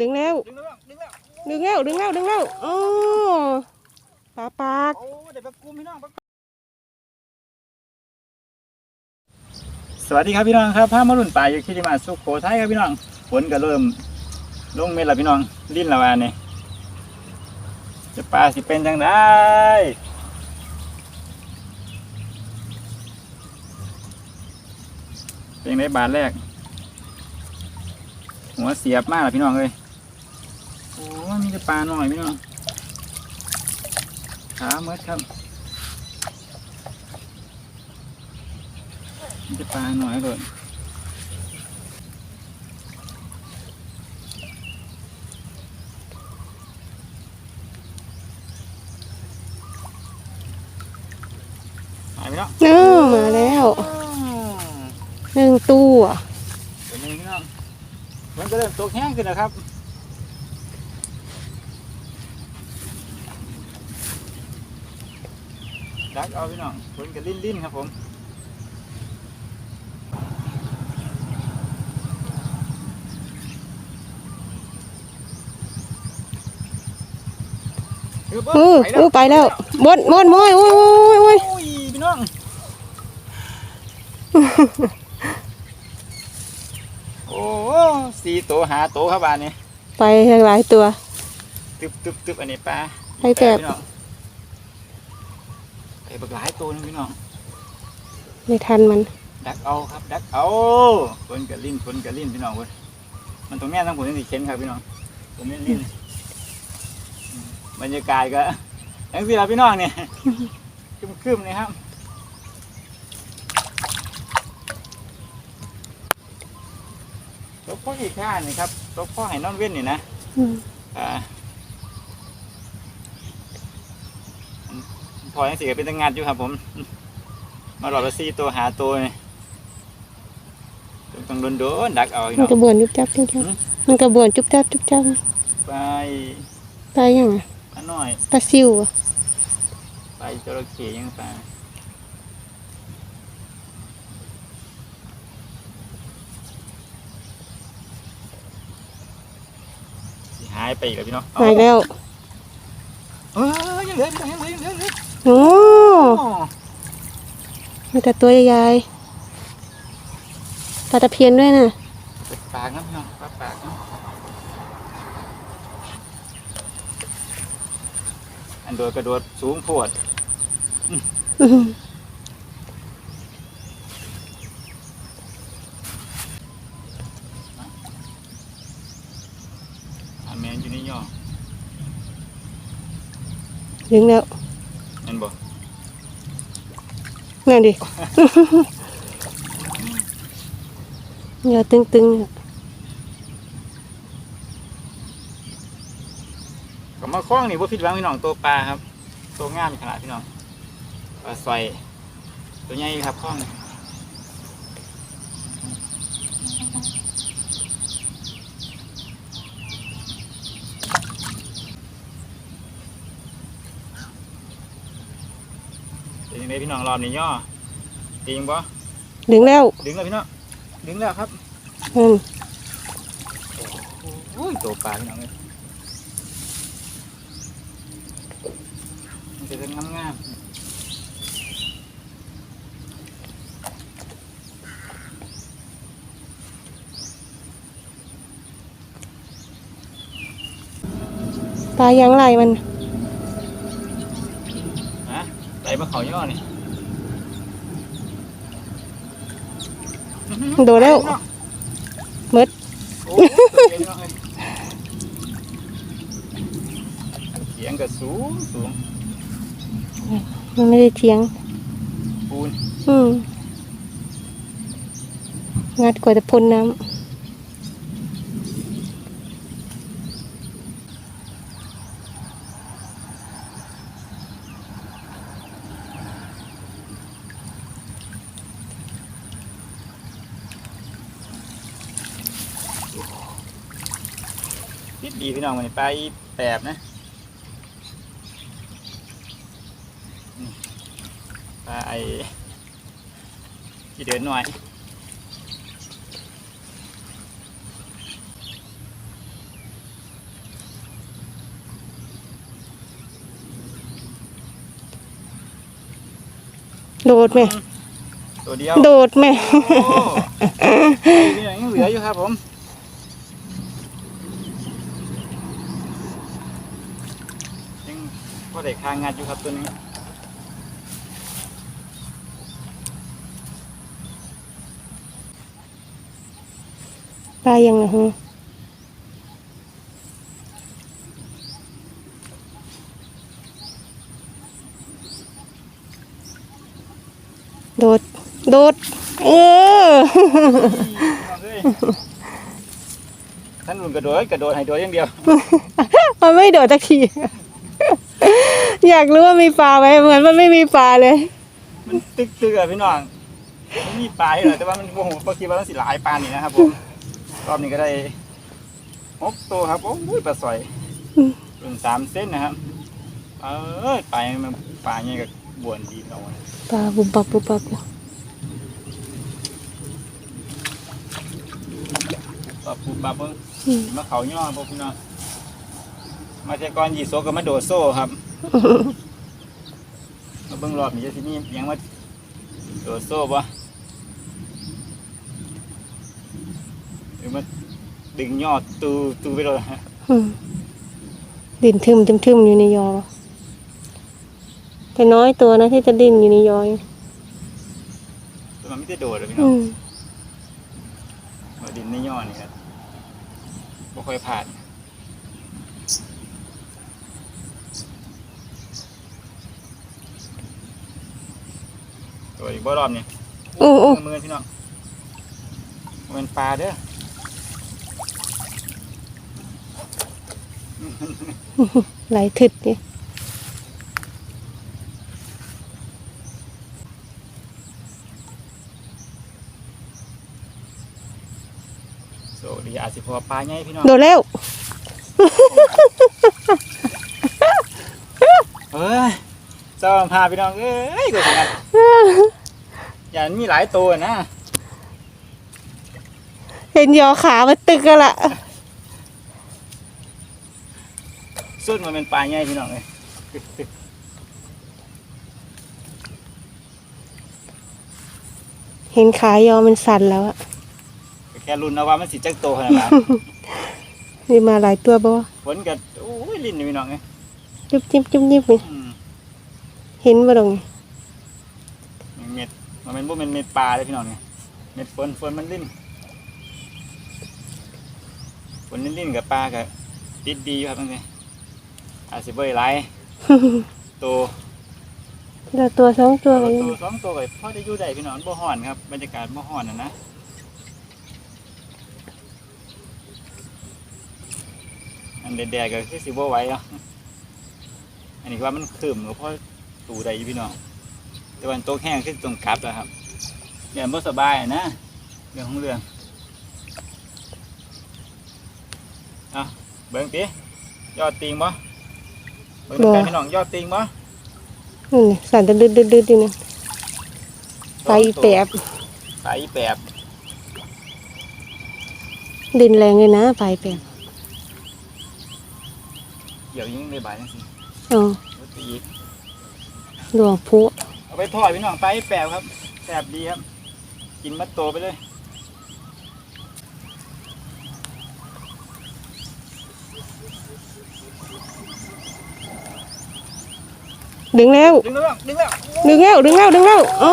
ดึงแล้ว ดึงแล้วดึงแล้วดึงแล้วดึงแล้วดึงแล้วโอ้ปลาปากโอ้เดี๋ยวปลากุมพี่น้องปากสวัสดีครับพี่น้องครับพามารุ่นป่าอยู่ที่จังหวัดสุโขทัยครับพี่น้องฝนก็เริ่มลงเม็ดแล้วพี่น้องลิ้นละวานนี่จะปลาสิเป็นจังได้เป็นในบาทแรกหัวเสียบมากเลยพี่น้องเลย โอ้มีแต่ปลาหน่อยพี่น้องขาเมื่อครับมีแต่ปลาหน่อยเลยหายไปแล้วเออมาแล้วหนึ่งตัวเดี๋ยวนี้พี่น้องมันก็เริ่มตกแห้งขึ้นแล้วครับ ดักเอาพี่น้องฝนก็ลิ้นลิ้นๆครับผมเดี๋ยวเบิ่งอู้ไปแล้วอู้ไปแล้วบดบดมอยโอ้ยโอ้ยโอ้ยพี่น้องโอ้สี่ตัวหาตัวครับบ้านนี้ไปหลายตัวตึบตึบตึบอันนี้ปลาไปแบบ บักหลายตัวนึงพี่น้องไม่ทันมัน ดักเอาครับ ดักเอาคนกับลิ้นคนกับลิ้นพี่น้องเว้ยมันตรงแม่ทั้งผมทั้งสี่เข็นครับพี่น้องผมเล่นลิ้นอืมบรรยากาศก็ทั้งสี่เราพี่น้องเนี่ยคึมๆเลยครับตกพ่ออีกข้านี่ครับตกพ่อให้นอนเว้นนี่นะอืมอ่า พอยังสิก็เป็นตังงานอยู่ครับ ผม มาหลอดละสี่ตัวหาตัวนี่ต้องโดนโดนๆดักเอาพี่มัน้นองกระบวนจุบจับจุบจับหืมมันกระบวนจุบจับจุบจับไปไปยังอะอันหน่อยปลาซิวอะไปจระเข้ยังไปสิหายไปอีกแล้วพี่น้องหายแล้วเออยังเหลือยังเหลือยังเหลือยังเหลือ โอ้โอ้มีแต่ตัวใหญ่ๆปลาตะเพียนด้วยน่ะเปิดปากนะพี่น้องปากปากนะอันโดดกระโดดสูงโพดอื้อหืออันแมนอยู่ในย่อดึงแล้ว แมันบอก นั่นดิ เหงื่อตึงๆอะก็มาคล้องนี่ว่าผิดหวังพี่น้องตัวปลาครับ ตัวงามขนาดพี่น้องปลาสอยตัวใหญ่ครับคล้องนี่ ยังไงพี่น้องรอบนี้ย่อจริงปะดึงแล้ว ดึงแล้วพี่น้องดึงแล้วครับอืมโอ้ยตัวปลาพี่น้องเลยมันจะเป็นงามๆปลายังไรมันฮะ ไหลมาเขาย่อนี่โดดแล้วมืดโอ้ยเก่งมากเลยเสียงก็สูงสูงมันไม่ได้เทียงปูนอืมงัดกว่าจะพ้นน้นิ พี่น้องมันไปแปบนะปลาไอ้ที่เดินหน่อยโดดไหมตัวเดียว โดดไหมโอ้ยยังเหลืออยู่ครับผม พอได้คางงัดอยู่ครับตัวนี้ปลายังนะฮะโดด โดด เออท่านนุ่นกระโดดกระโดดให้โดดอย่างเดียว มันไม่โดดสักที อยากรู้ว่ามีปลาไหมเหมือนมันไม่มีปลาเลย มันตึกตึกอะพี่น้องมันมีปลาอยู่เหรอแต่ว่ามันโอ้โหบางทีว่ามันสิหลายปลานี่นะครับผมรอบนี้ก็ได้หกตัวครับโอ้ยปลาสอยอืมเป็นสามเส้นนะครับเออปลามันปลาเนี่ยกับบวนดีเอาไว้ปลาบุบบับบุบบับอยู่ปลาปูปลาเพิ่งอืมมาเขาย่อพวกพี่น้อง มาแต่ก่อนยีโซก็มาโดดโซ่ครับ มาเบิ่งรอบนี้จะที่นี่ยังมาโดดโซ่ปะหรือมาดึงยอดตูตูไปเลยอืมดินทึมทึมทึมอยู่ในยอแต่น้อยตัวนะที่จะดิ้นอยู่ในยอแต่มันไม่ได้โดดเลยพี่น้อืองมมาดินในยอดนี่ครับบ่ค่อยผ่าน วอีกบ่รอบนี่โอ้โอ้มือพี่น้องมันปลาเด้อไหลถึดนี่โซดีอาจสิพอปลาใหญ่พี่น้องโดดแล้วเอ้ยเจ้าพาพี่น้องเอ้ยกูสิงัด อย่ามีหลายตัวนะ เห็นยอขามันตึกกันละสุดมันเป็นปลาใหญ่พี่น้องเลยเห็นขายอมันสั่นแล้วอะแค่รุ่นเอาว่ามันสิจักโตขนาดนั้นนี่มาหลายตัวบ่วะฝนกับโอ้ยลิ้นนี่พี่น้องเอ้ยจุ๊บจิ๊บจุ๊บจิ๊บนี่อืมเห็นบ่ดง เม็ดมันเป็นพวกเป็นเม็ดปลาเลยพี่น้องเนี่ยเม็ดฝนฝนมันลิ้นฝนลิ้นๆกับปลากับติดดีอยู่ครับนั่นไงอาจสิบ่ได้หลายโตทีละตัวสองตัวตัวกันตัวสองตัวก็พอได้อยู่ได้พี่น้องบ่ฮ้อนครับบรรยากาศบ่ฮ้อนนะนะอันแดดๆก็คือสิบ่ไหวอะอันนี้ว่ามันคืมก็พอตู่ได้อยู่พี่น้อง แต่วันโต๊ะแห้งคือตรงกลับแล้วครับเรื่องบ่สบายอะนะเรื่องของเรื่องเอาเบิ่งติยอดติงบ่เบิ่งกันพี่น้องยอดติงบ่นั่นนี่สั่นดึดดึดดึดดึดอยู่นี่ไปอีแปบไปอีแปบดินแรงเลยนะไปแปบเกี่ยวยิงได้บาดจังซี่อ๋อรถอีกหลวงพุ เอาไปทอดพี่น้องไปแปบครับแปบดีครับ กินมัดโตไปเลยดึงแล้ว ดึงแล้วดึงแล้วดึงแล้วดึงแล้วดึงแล้วอ๋อ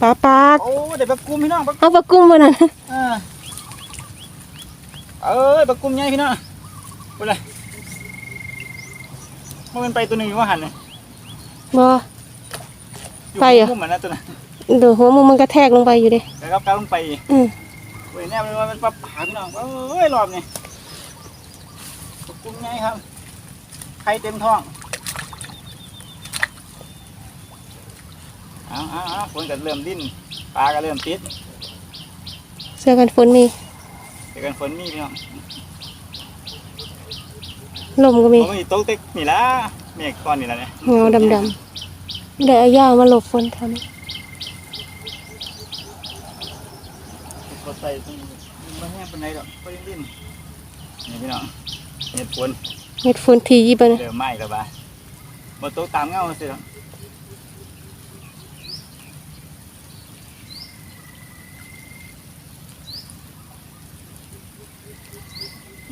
ปลาปากโอ้เดี๋ยวปลากุมพี่น้องปลาเอาปลากุ้งมาน่ะอ่าเอ้ยปลากุมใหญ่พี่น้องไปเลยมันเป็นไปตัวหนึ่งอยู่ว่าหันเลยบ่อยู่ ไปเหรอ มุมมันนะตัวนั้นเดี๋ยวหัวมึงมันกระแทกลงไปอยู่เด้แล้วก็กลางลงไปอืมเว้ยแน่มันว่ามันปลาผาพี่น้องเอ้ยรอบนี้ปลากุมใหญ่ครับไข่เต็มท้องเอาเอาเอาฝนก็เริ่มดิ้นปลาก็เริ่มติดเสื้อกันฝนมีเดี๋ยวกันฝนมีพี่น้องลมก็มีผมมีโต๊ะเต็กนี่ละเมฆก้อนนี่ละเนี่ยเงาดำ เดี๋ยวเอาหญามาหลบฝนแถวนี้ก็ใส่ตรงไม่แห้งปานใดอกก็ยังดิ้นี่พี่น้องเห็ดฝนเห็ดฝนทียี่ปะเนี่ยเริ่มไหม้แล้วบ่าบ่ตกตามเงาสิครับ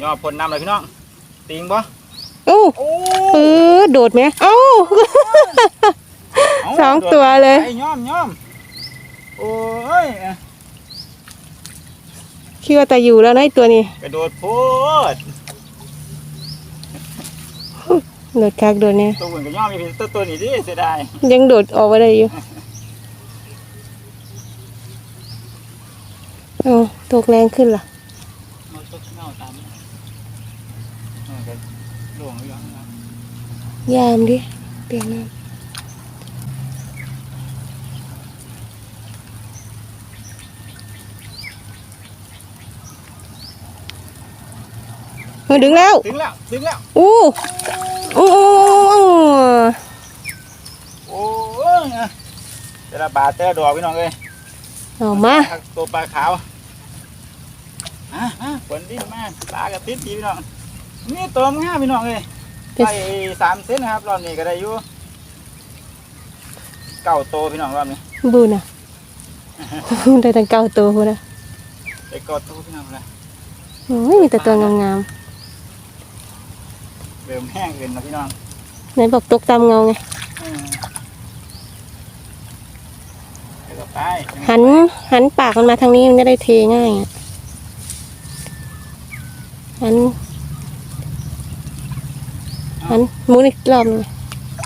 ย่อพ่นนำเลยพี่น้องติงบ่ โอ้าโอ้ เออโดดไหมเอ้ สองตัวเลยไอ้ย่อมย่อมโอ้ยคิดว่าแต่อยู่แล้วนะไอ้ตัวนี้กระโดดโพดโดดคักโดดเนี่ยตัวอื่นก็ย่อมมีเพียงตัวตัวนี้ดิเสียดายยังโดดออกมาได้อยู่เอ้าตกแรงขึ้นล่ะมันตกเน่าตามมันก็หลวงอยู่นะยามดิเปลี่ยนน้ำ มาดึงแล้ว ถึงแล้ว ถึงแล้วอู้อู้อู้อู้โอ้ยแต่ละบาทแต่ละดอกพี่น้องเอ้ยเอามาตัวปลาขาวอะอะฝนดิ้นมากปลากระติดดีพี่น้อง นี่ตัวมันง่ายพี่น้องเอ้ยเป็นไปสามเซนนะครับรอบนี้ก็ได้อยู่เก้าโตวพี่น้องรอบนี้บูน่ะได้ตั้งเก้าตัวพูนะไปกอดตัวพี่น้องเลยโอ้ยมีแต่ตัวงาม เริ่มแห้งเกินนะพี่น้องๆไหนบอกตกตามเงาไง อืมไปก็ไปหันหันปากมันมาทางนี้มันจะได้เทง่ายอะหันหันหมุนอีกรอบหนึง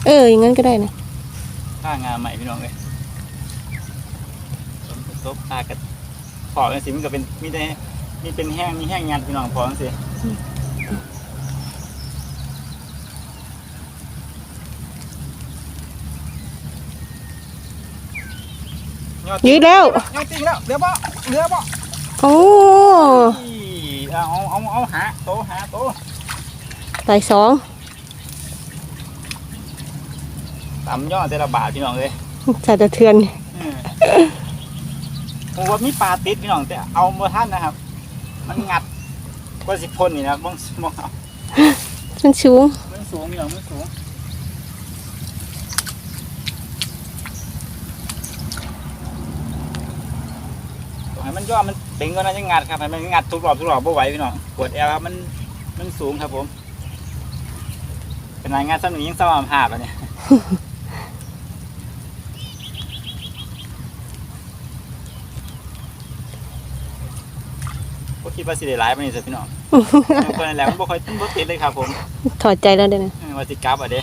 เออ อย่างนั้นก็ได้นะข้างานใหม่พี่น้องเลยฝนตกตากัดพอกันสิมันก็เป็นมีแต่มีเป็นแห้งมีแห้งงัดพี่น้องพอกันสิ ยอดยืดแล้วยอดจริงแล้วเรือบ่เรือบ่โอ้อีเอาเอาเอาเอาหาโตหาโตใส่สองตำยอดแต่ละบาทพี่น้องเลยใส่ตะเทือนอืมผมว่ามีปลาติดพี่น้องแต่เอาบ่ท่านนะครับ มันงัดกว่าสิบคนนี่นะบ้องบ้องเอามันสูงมันสูงพี่น้องมันสูงต้องให้ มันย่อมันเต็งก็น่าจะงัดครับให้มันงัดทุกรอบทุกรอบบ่ไหวพี่น้องปวดแอวครับมันมันสูงครับผม เป็นไงงัดซ้ำหนึ่งยิ่งซ้ำหาบอะเนี่ยบ่คิดว่าสิได้หลายปานนี้สิพี่น้องคนนั่นแหละมันบ่ค่อยบ่ติดเลยครับผม ถอดใจแล้วเด้นะเออว่าสิกลับอะเด้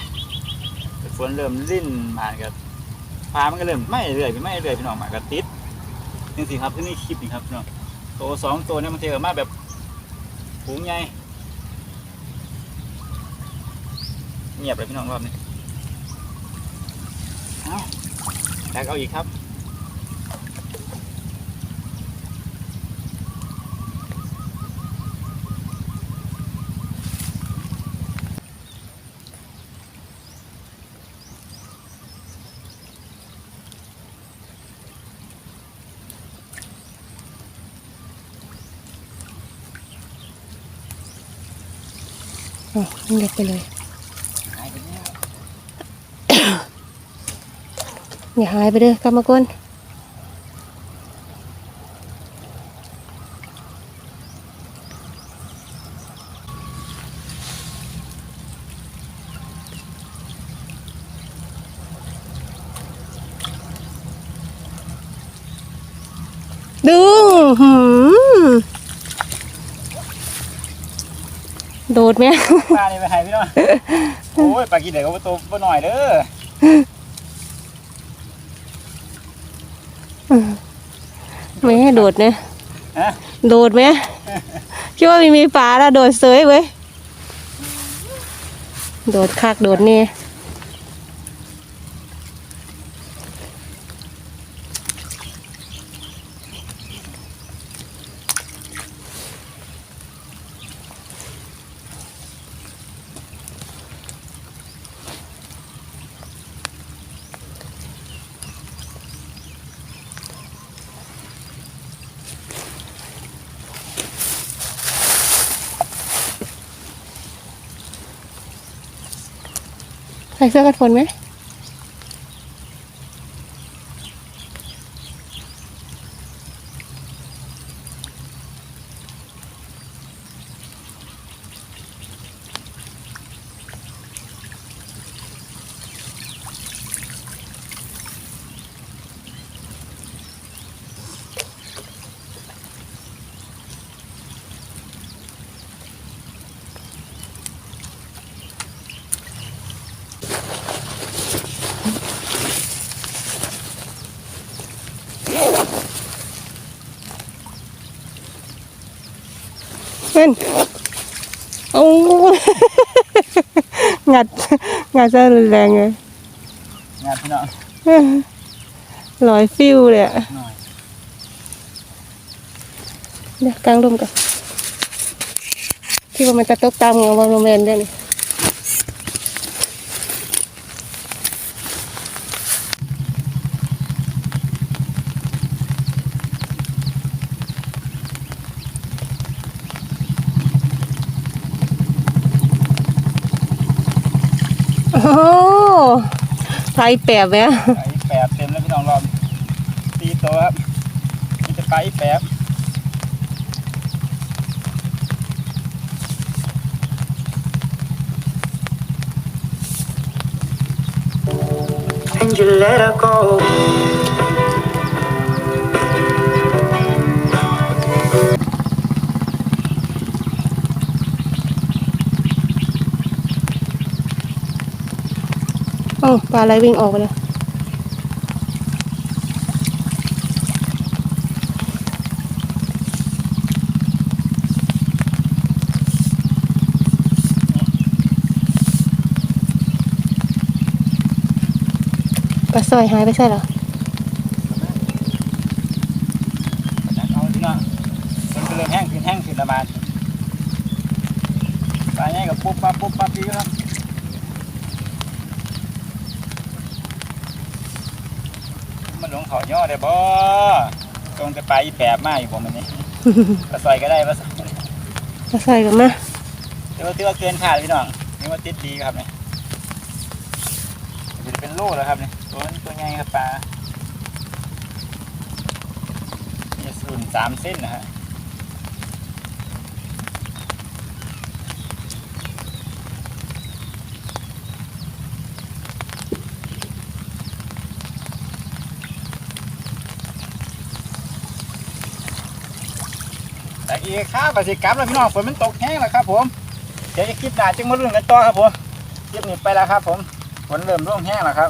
แต่ฝนเริ่มลิ่นมาก็ฟ้ามันก็เริ่มไหม้เรื่อยไปไหม้เรื่อยพี่น้องมาก็ติด จังซี่ครับที่นี่คลิปนี่ครับเน้องตัวสองตัวเนี่ยมันเจอมาแบบผูงใหญ่เงียบเลยพี่น้องรอบนี้เอาแล้วเอาอีกครับ อ๋อเล็กไปเลยหายไปแล้วอย่าหายไปเด้อกรรมกรดึงหืมโดดไหมปลานี่ไปให้พี่น้องโอ้ยปลากินเดี๋ยวก็บ่โตบ่หน่อยเด้อแม่โดดเนี่ยฮะโดดไหมคิดว่ามีมีปลาแล้วโดดเสยเว้ยโดดคักโดดเนี่ ใส่เสื้อกันฝนไหม เป็นโอ้งัดงัดซะรุนแรงเลยงานพี่น้องลอยฟิวเลยอะหน่อยเดี๋ยวกลางลมกันที่ว่ามันจะตกตามเงาบอลโรแมนด้วยนี่โอ้โห ไฟแปบไหมไปแปบเต็มแล้วพี่น้องรอบตีโตวครับนี่จะไปแปบ and you let her go. าปลาอะไรวิ่งออกไปแล้วปลาสร้อยหายไปใช่เหรอเอาพี่น้องมันก็เริ่มแห้งขึ้นแห้งขึ้นประมาณปลาใหญ่กับปุ๊บปั๊บปุ๊บปั๊บพี่ครับมันหลงเขาย่อได้บ่ตรงจะไปอีแปบมาอยู่ผมมันนี่ปลาซอยก็ได้ปลาซอยปลาสร้อยกันมาถือว่าถือว่าเกินขาดพี่น้องนี่ว่าติดดีครับเนี่ยจะเป็นลูกแล้วครับเนี่ยตัวนี้ตัวใหญ่ครับปลาเนี่ยรุ่นสามเส้นนะฮะ อีกครับกับสิกลับแล้วพี่น้องฝนมันตกแห้งแล้วครับ ผม เดี๋ยวจะคลิปหน้าจึงมาลุ้นกันต่อครับผมคลิปนี้ไปแล้วครับ ผมฝนเริ่มร่วงแห้งแล้วครับ